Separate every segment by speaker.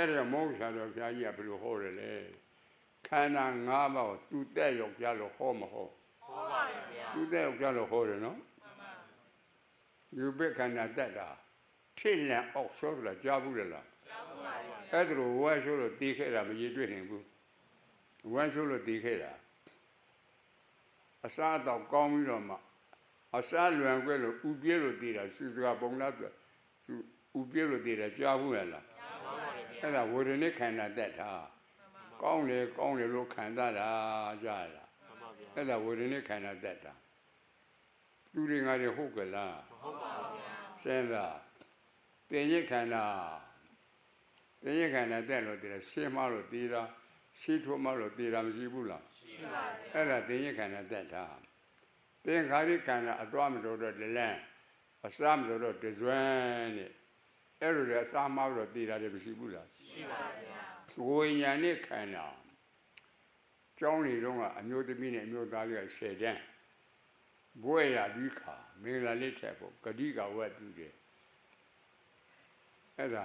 Speaker 1: အဲ့ဒါကြောင့်မောက္ခတော်ဘုရားကြီးကဘယ်လိုဟောတယ်လဲခန္ဓာ၅ပါးကိုသူတက်ရောက်ကြလို့ဟောမဟော
Speaker 2: ဟောပါတယ်ဗျာ
Speaker 1: သူတက်ရောက်ကြလို့ဟောတယ်နော်
Speaker 2: မှန်ပါ
Speaker 1: ယူပခန္ဓာတက်တာထိလန်အောက်ဆိုဆိုတာကြားဘူးလေလား
Speaker 2: ကျောင်းပါတယ်ဗျာ
Speaker 1: အဲ့ဒါလိုဝဲဆိုလို့တီးခဲ့တာမရည်တွေ့နိုင်ဘူးဝဲဆိုလို့တီးခဲ့တာအစားအတော့ကောင်းပြီးတော့မှအစားလွန်ခွဲလို့ဥပြေလို့တီးတာစုစကားပုံလားပြသူဥပြေလို့တီးတာကြားဘူးလေလား
Speaker 2: ကျောင်းပါတယ်ဗျာ
Speaker 1: အဲ့ဒါဝေဒနိခန္ဓာတက်တာ
Speaker 2: မှန်ပါ
Speaker 1: ကောင်းတယ်ကောင်းတယ်လို့ခံစားတာကြားလား
Speaker 3: မှန်ပါဗျာ
Speaker 1: အဲ့ဒါဝေဒနိခန္ဓာတက်တာသူတွေငါတွေဟုတ်ကလား
Speaker 3: မဟုတ်ပါဘူးဗျာ
Speaker 1: စဉ်းစားတင်ရခန္ဓာတင်ရခန္ဓာတက်လို့တည်းရှင်းမလို့တည်တာရှိထိုးမလို့တည်တာမရှိဘူးလား
Speaker 2: ရှိပါတယ်
Speaker 1: အဲ့ဒါတင်ရခန္ဓာတက်တာသင်္ခါရိခန္ဓာအသွားမလို့တော့တလန်းအစားမလို့တော့တဇွန်းနဲ့ အဲ့လိုလေအစားမလို့တည်တာလည်းမရှိဘူးလား
Speaker 2: ရှိပါတယ်ဗျာ
Speaker 1: ဝိညာဉ်နဲ့ခန္ဓာကျောင်းနေတော့ကအမျိုးသမီးနဲ့အမျိုးသားလေးကဆယ်တန်းဘွဲရပြီးခါမင်္ဂလာလေးထက်ဖို့ဂတိကဝတ်ပြုတယ်အဲ့ဒါ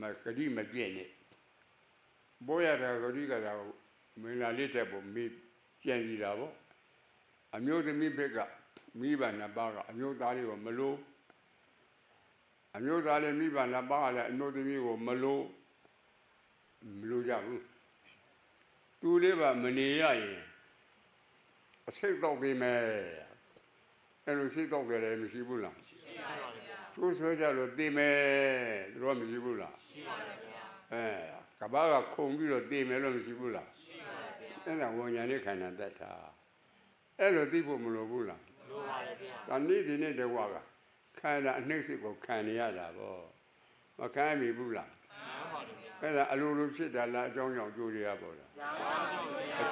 Speaker 1: မဂတိမပြည့်နဲ့ဘွဲရတာဂတိကသာမင်္ဂလာလေးထက်ဖို့မိကြံစီတာပေါ့အမျိုးသမီးဘက်ကမိဘနှစ်ပါးကအမျိုးသားလေးကိုမလို့ အမျိုးသားလေးမိဘနှစ်ပါးကလည်းအမျိုးသမီးကိုမလို့မလို့ကြဘူးသူလေးပါမနေရရင်အစိတ်တော့ပြီမယ်အဲ့လိုစိတ်တော့တယ်လည်းမရှိဘူးလား
Speaker 2: ရှိပါတယ်ဗျာ
Speaker 1: သူဆွဲကြလို့သိမယ်သူတို့ကမရှိဘူးလား
Speaker 2: ရှိပါတယ်ဗျာ
Speaker 1: အဲကဘာကခုံပြီးတော့သိမယ်လို့မရှိဘူးလား
Speaker 2: ရှိပါတယ်ဗျာ
Speaker 1: အဲ့ဒါဝဉာဏ်နဲ့ခန္ဓာတတ်တာအဲ့လိုသိဖို့မလိုဘူးလား
Speaker 2: လိုပါတယ်ဗျာ
Speaker 1: ဒါနေ့ဒီနေ့တကွာက ခန္ဓာအနှိမ့်စိတ်ကိုခံနေရတာပေါ့မခံမိဘူးလား
Speaker 2: မှန်ပါတယ်ဗျာ
Speaker 1: အဲ့ဒါအလိုလိုဖြစ်တာလားအကြောင်းကြောင့်ကြိုးရရပေါ့လား
Speaker 2: ကျောင်းပါတယ်ဗျာ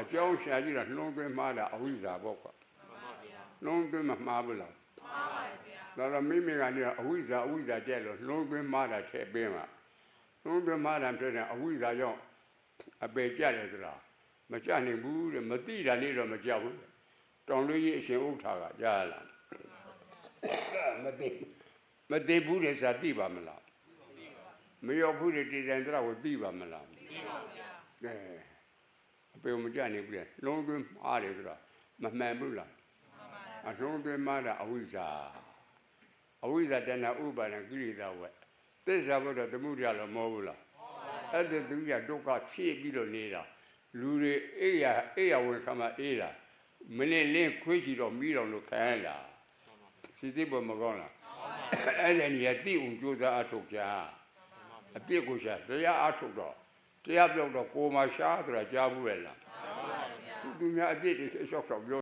Speaker 1: အကြောင်းရှာကြည့်တာနှလုံးသွင်းမှားတာအဝိဇ္ဇာပေါ့ကွာ
Speaker 3: မှန်ပါဗျာ
Speaker 1: နှလုံးသွင်းမမှားဘူးလား
Speaker 2: မှန်ပါတယ်ဗျာ
Speaker 1: ဒါတော့မိမိကနေအဝိဇ္ဇာအဝိဇ္ဇာကျက်လို့နှလုံးသွင်းမှားတာထည့်ပေးမှာနှလုံးသွင်းမှားတာဖြစ်တဲ့အဝိဇ္ဇာကြောင့်အပေကျတယ်ဆိုတာမကြနိုင်ဘူးတဲ့မတိတာလေးတော့မကြောက်ဘူးတောင်လေးကြီးအရှင်ဥထာကကြားလာ မသိမသိဘူးတဲ့စာသိပါမလားမရောက်ဘူးတဲ့တည်တယ်တော့သိပါမလား
Speaker 2: ဒီပါဗျာ
Speaker 1: ကဲအပေမကြနိုင်ဘူးလေလုံးသွင်းမှားတယ်ဆိုတာမမှန်ဘူးလား
Speaker 2: မှန်ပါတယ်
Speaker 1: အလုံးသွင်းမှားတာအဝိဇ္ဇာအဝိဇ္ဇာတဏဥပါဒံကိရိတာဝက်သစ္စာဘုဒ္ဓသမှုတရားလို့မဟုတ်ဘူးလားအဲ့ဒါသူကဒုက္ခဖြည့်ပြီးတော့နေတာလူတွေအိယာအိယာဝင်ခါမှအေးတာမနေ့လင်းခွေးချီတော့ပြီးတော့လို့ခံရတာ စီတိဘမကောင်းလားအဲ့ဒါနေရာတိအောင်ကြိုးစားအထုတ်ကြအပြစ်ကိုရှာတရားအထုတ်တော့တရားပြောက်တော့ကိုယ်မှာရှားဆိုတာကြားဘူးပဲလား
Speaker 2: မှန်ပါတယ်ဗျာ
Speaker 1: သူများအပြစ်တွေအလျှောက်ဆောင်ပြော